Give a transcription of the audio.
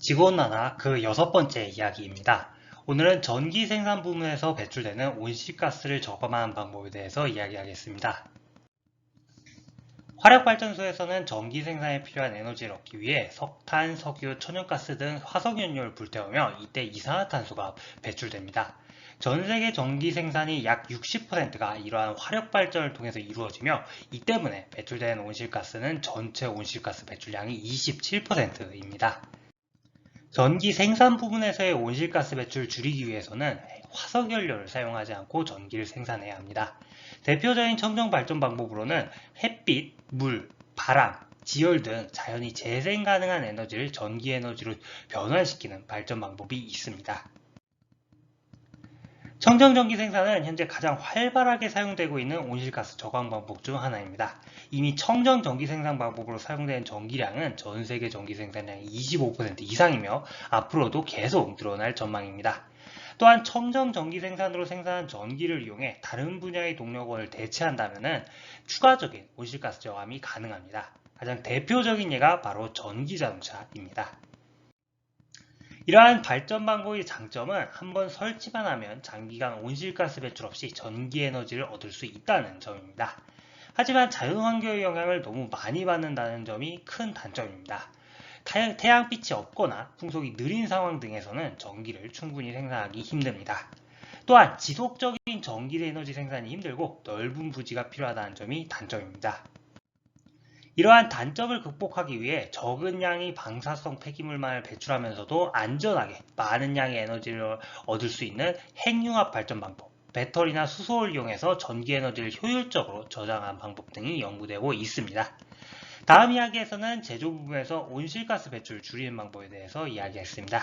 지구온난화 그 여섯 번째 이야기입니다. 오늘은 전기 생산 부문에서 배출되는 온실가스를 저감하는 방법에 대해서 이야기하겠습니다. 화력발전소에서는 전기 생산에 필요한 에너지를 얻기 위해 석탄, 석유, 천연가스 등 화석연료를 불태우며 이때 이산화탄소가 배출됩니다. 전 세계 전기 생산이 약 60%가 이러한 화력 발전을 통해서 이루어지며 이 때문에 배출되는 온실가스는 전체 온실가스 배출량이 27%입니다. 전기 생산 부분에서의 온실가스 배출을 줄이기 위해서는 화석연료를 사용하지 않고 전기를 생산해야 합니다. 대표적인 청정 발전 방법으로는 햇빛, 물, 바람, 지열 등 자연이 재생 가능한 에너지를 전기 에너지로 변환시키는 발전 방법이 있습니다. 청정 전기 생산은 현재 가장 활발하게 사용되고 있는 온실가스 저감 방법 중 하나입니다. 이미 청정 전기 생산 방법으로 사용되는 전기량은 전 세계 전기 생산량의 25% 이상이며 앞으로도 계속 늘어날 전망입니다. 또한 청정 전기 생산으로 생산한 전기를 이용해 다른 분야의 동력원을 대체한다면 추가적인 온실가스 저감이 가능합니다. 가장 대표적인 예가 바로 전기 자동차입니다. 이러한 발전 방법의 장점은 한번 설치만 하면 장기간 온실가스 배출 없이 전기 에너지를 얻을 수 있다는 점입니다. 하지만 자연환경의 영향을 너무 많이 받는다는 점이 큰 단점입니다. 태양빛이 없거나 풍속이 느린 상황 등에서는 전기를 충분히 생산하기 힘듭니다. 또한 지속적인 전기 에너지 생산이 힘들고 넓은 부지가 필요하다는 점이 단점입니다. 이러한 단점을 극복하기 위해 적은 양의 방사성 폐기물만을 배출하면서도 안전하게 많은 양의 에너지를 얻을 수 있는 핵융합 발전 방법, 배터리나 수소를 이용해서 전기 에너지를 효율적으로 저장하는 방법 등이 연구되고 있습니다. 다음 이야기에서는 제조 부분에서 온실가스 배출을 줄이는 방법에 대해서 이야기했습니다.